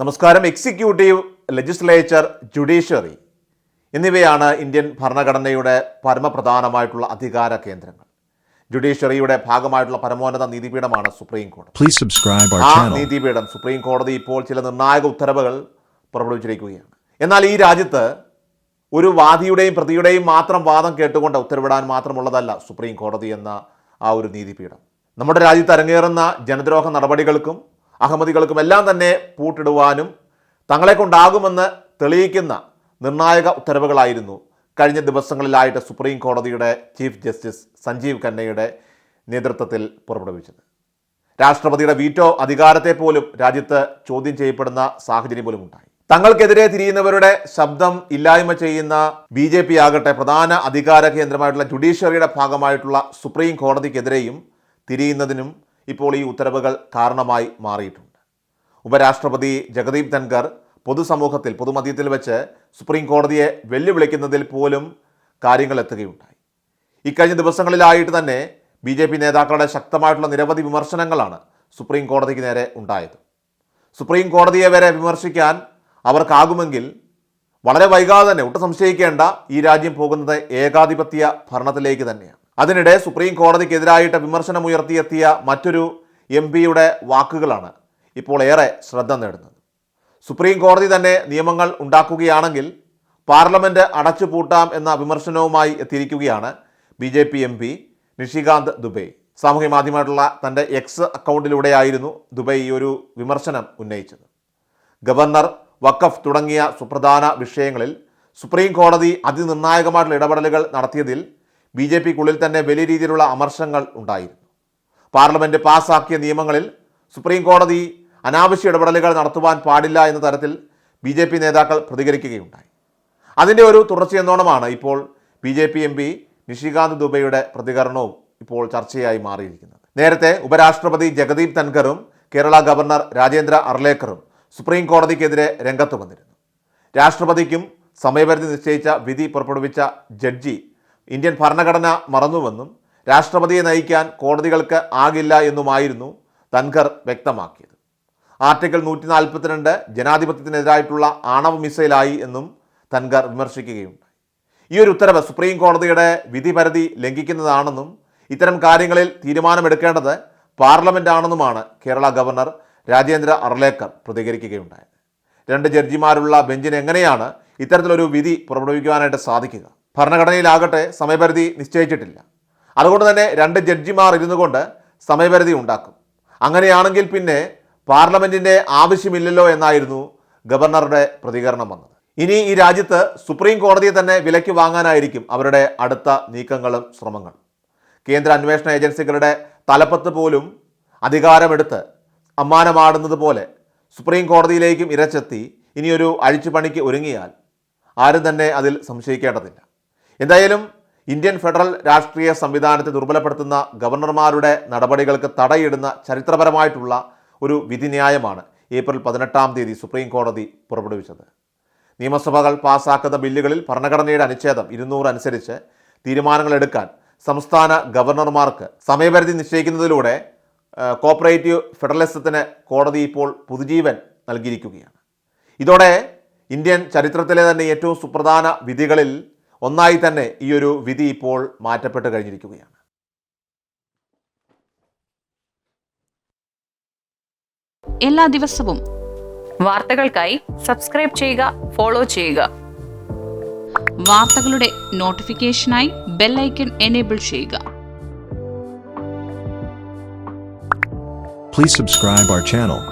നമസ്കാരം. Executive legislature judiciary എന്നിവയാണ് Indian ഭരണഘടനയുടെ പരമപ്രധാനമായിട്ടുള്ള അധികാര കേന്ദ്രങ്ങൾ. ജുഡീഷ്യറിയുടെ ഭാഗമായിട്ടുള്ള പരമോന്നത നീതിപീഠമാണ് സുപ്രീം കോടതി ആ നീതിപീഠം സുപ്രീം കോടതി ഇപ്പോൾ ചില നിർണായക ഉത്തരവുകൾ പുറപ്പെടുവിച്ചിരിക്കുകയാണ്. എന്നാൽ ഈ രാജ്യത്ത് ഒരു വാദിയുടെയും പ്രതിയുടെയും മാത്രം വാദം കേട്ടുകൊണ്ട് ഉത്തരവിടാൻ മാത്രമുള്ളതല്ല സുപ്രീം കോടതി എന്ന ആ ഒരു നീതിപീഠം. നമ്മുടെ രാജ്യത്ത് അരങ്ങേറുന്ന ജനദ്രോഹ നടപടികൾക്കും അഹമ്മദികൾക്കും എല്ലാം തന്നെ പൂട്ടിടുവാനും തങ്ങളെ കൊണ്ടാകുമെന്ന് തെളിയിക്കുന്ന നിർണായക ഉത്തരവുകളായിരുന്നു. കഴിഞ്ഞ ദിവസങ്ങളിലായിട്ട് സുപ്രീം കോടതിയുടെ ചീഫ് ജസ്റ്റിസ് സഞ്ജീവ് ഖന്നയുടെ നേതൃത്വത്തിൽ പുറപ്പെടുവിച്ചത്. രാഷ്ട്രപതിയുടെ വീറ്റോ അധികാരത്തെ പോലും രാജ്യത്ത് ചോദ്യം ചെയ്യപ്പെടുന്ന സാഹചര്യം പോലും ഉണ്ടായി. തങ്ങൾക്കെതിരെ തിരിയുന്നവരുടെ ശബ്ദം ഇല്ലായ്മ ചെയ്യുന്ന ബി ജെ പി ആകട്ടെ പ്രധാന അധികാര കേന്ദ്രമായിട്ടുള്ള ജുഡീഷ്യറിയുടെ ഭാഗമായിട്ടുള്ള സുപ്രീം കോടതിക്കെതിരെയും തിരിയുന്നതിനും ഇപ്പോൾ ഈ ഉത്തരവുകൾ കാരണമായി മാറിയിട്ടുണ്ട്. ഉപരാഷ്ട്രപതി ജഗദീപ് ധൻഖർ പൊതുസമൂഹത്തിൽ പൊതുമധ്യത്തിൽ വെച്ച് സുപ്രീം കോടതിയെ വെല്ലുവിളിക്കുന്നതിൽ പോലും കാര്യങ്ങൾ എത്തുകയുണ്ടായി. ഇക്കഴിഞ്ഞ ദിവസങ്ങളിലായിട്ട് തന്നെ ബി ജെ പി നേതാക്കളുടെ ശക്തമായിട്ടുള്ള നിരവധി വിമർശനങ്ങളാണ് സുപ്രീം കോടതിക്ക് നേരെ ഉണ്ടായത്. സുപ്രീം കോടതിയെ വരെ വിമർശിക്കാൻ അവർക്കാകുമെങ്കിൽ വളരെ വൈകാതെ തന്നെ ഒട്ടും സംശയിക്കേണ്ട ഈ രാജ്യം പോകുന്നത് ഏകാധിപത്യ ഭരണത്തിലേക്ക് തന്നെയാണ്. അതിനിടെ സുപ്രീം കോടതിക്കെതിരായിട്ട് വിമർശനമുയർത്തിയെത്തിയ മറ്റൊരു എം പിയുടെ വാക്കുകളാണ് ഇപ്പോൾ ഏറെ ശ്രദ്ധ നേടുന്നത്. സുപ്രീം കോടതി തന്നെ നിയമങ്ങൾ ഉണ്ടാക്കുകയാണെങ്കിൽ പാർലമെന്റ് അടച്ചുപൂട്ടാം എന്ന വിമർശനവുമായി എത്തിയിരിക്കുകയാണ് B J P M P Nishikant Dubey. സാമൂഹ്യ മാധ്യമമായിട്ടുള്ള തന്റെ എക്സ് അക്കൗണ്ടിലൂടെയായിരുന്നു ദുബൈ ഈ ഒരു വിമർശനം ഉന്നയിച്ചത്. ഗവർണർ വഖഫ് തുടങ്ങിയ സുപ്രധാന വിഷയങ്ങളിൽ സുപ്രീം കോടതി അതിനിർണായകമായിട്ടുള്ള ഇടപെടലുകൾ നടത്തിയതിൽ ബി ജെ പിക്കുള്ളിൽ തന്നെ വലിയ രീതിയിലുള്ള അമർശങ്ങൾ ഉണ്ടായിരുന്നു. പാർലമെന്റ് പാസാക്കിയ നിയമങ്ങളിൽ സുപ്രീം കോടതി അനാവശ്യ ഇടപെടലുകൾ നടത്തുവാൻ പാടില്ല എന്ന തരത്തിൽ ബി ജെ പി നേതാക്കൾ പ്രതികരിക്കുകയുണ്ടായി. അതിന്റെ ഒരു തുടർച്ചയെന്നോണമാണ് ഇപ്പോൾ B J P M P Nishikant ദുബൈയുടെ പ്രതികരണവും ഇപ്പോൾ ചർച്ചയായി മാറിയിരിക്കുന്നത്. നേരത്തെ ഉപരാഷ്ട്രപതി ജഗദീപ് തൻകറും കേരള ഗവർണർ രാജേന്ദ്ര അർലേക്കറും സുപ്രീം കോടതിക്കെതിരെ രംഗത്ത് വന്നിരുന്നു. രാഷ്ട്രപതിക്കും സമയപരിധി നിശ്ചയിച്ച വിധി പുറപ്പെടുവിച്ച ജഡ്ജി ഇന്ത്യൻ ഭരണഘടന മറന്നുവെന്നും രാഷ്ട്രപതിയെ നയിക്കാൻ കോടതികൾക്ക് ആകില്ല എന്നുമായിരുന്നു തൻഖർ വ്യക്തമാക്കിയത്. ആർട്ടിക്കിൾ നൂറ്റി നാൽപ്പത്തിരണ്ട് ജനാധിപത്യത്തിനെതിരായിട്ടുള്ള ആണവ മിസൈലായി എന്നും തൻഖർ വിമർശിക്കുകയുണ്ടായി. ഈ ഒരു ഉത്തരവ് സുപ്രീം കോടതിയുടെ വിധിപരിധി ലംഘിക്കുന്നതാണെന്നും ഇത്തരം കാര്യങ്ങളിൽ തീരുമാനമെടുക്കേണ്ടത് പാർലമെന്റ് ആണെന്നുമാണ് കേരള ഗവർണർ രാജേന്ദ്ര അർലേക്കർ പ്രതികരിക്കുകയുണ്ടായത്. രണ്ട് ജഡ്ജിമാരുള്ള ബെഞ്ചിന് എങ്ങനെയാണ് ഇത്തരത്തിലൊരു വിധി പുറപ്പെടുവിക്കുവാനായിട്ട് സാധിക്കുക? ഭരണഘടനയിലാകട്ടെ സമയപരിധി നിശ്ചയിച്ചിട്ടില്ല. അതുകൊണ്ട് തന്നെ രണ്ട് ജഡ്ജിമാർ ഇരുന്നു കൊണ്ട് സമയപരിധി ഉണ്ടാക്കും. അങ്ങനെയാണെങ്കിൽ പിന്നെ പാർലമെന്റിന്റെ ആവശ്യമില്ലല്ലോ എന്നായിരുന്നു ഗവർണറുടെ പ്രതികരണം വന്നത്. ഇനി ഈ രാജ്യത്ത് സുപ്രീം കോടതിയെ തന്നെ വിലയ്ക്ക് വാങ്ങാനായിരിക്കും അവരുടെ അടുത്ത നീക്കങ്ങളും ശ്രമങ്ങളും. കേന്ദ്ര അന്വേഷണ ഏജൻസികളുടെ തലപ്പത്ത് പോലും അധികാരമെടുത്ത് അമ്മാനമാടുന്നത് പോലെ സുപ്രീം കോടതിയിലേക്കും ഇരച്ചെത്തി ഇനിയൊരു അഴിച്ചുപണിക്ക് ഒരുങ്ങിയാൽ ആരും തന്നെ അതിൽ സംശയിക്കേണ്ടതില്ല. എന്തായാലും ഇന്ത്യൻ ഫെഡറൽ രാഷ്ട്രീയ സംവിധാനത്തെ ദുർബലപ്പെടുത്തുന്ന ഗവർണർമാരുടെ നടപടികൾക്ക് തടയിടുന്ന ചരിത്രപരമായിട്ടുള്ള ഒരു വിധിന്യായമാണ് ഏപ്രിൽ പതിനെട്ടാം തീയതി സുപ്രീം കോടതി പുറപ്പെടുവിച്ചത്. നിയമസഭകൾ പാസാക്കുന്ന ബില്ലുകളിൽ ഭരണഘടനയുടെ അനുച്ഛേദം ഇരുന്നൂറ് അനുസരിച്ച് തീരുമാനങ്ങൾ എടുക്കാൻ സംസ്ഥാന ഗവർണർമാർക്ക് സമയപരിധി നിശ്ചയിക്കുന്നതിലൂടെ കോപ്പറേറ്റീവ് ഫെഡറലിസത്തിന് കോടതി ഇപ്പോൾ പുതുജീവൻ നൽകിയിരിക്കുകയാണ്. ഇതോടെ ഇന്ത്യൻ ചരിത്രത്തിലെ തന്നെ ഏറ്റവും സുപ്രധാന വിധികളിൽ ഒന്നായി തന്നെ ഈ ഒരു വിധി ഇപ്പോൾ മാറ്റപ്പെട്ട് കഴിഞ്ഞിരിക്കുകയാണ്. എല്ലാ ദിവസവും വാർത്തകൾക്കായി സബ്സ്ക്രൈബ് ചെയ്യുക ഫോളോ ചെയ്യുക. വാർത്തകളുടെ നോട്ടിഫിക്കേഷനായി ബെല്ലൈക്കൺ എനേബിൾ ചെയ്യുക. Please subscribe our channel.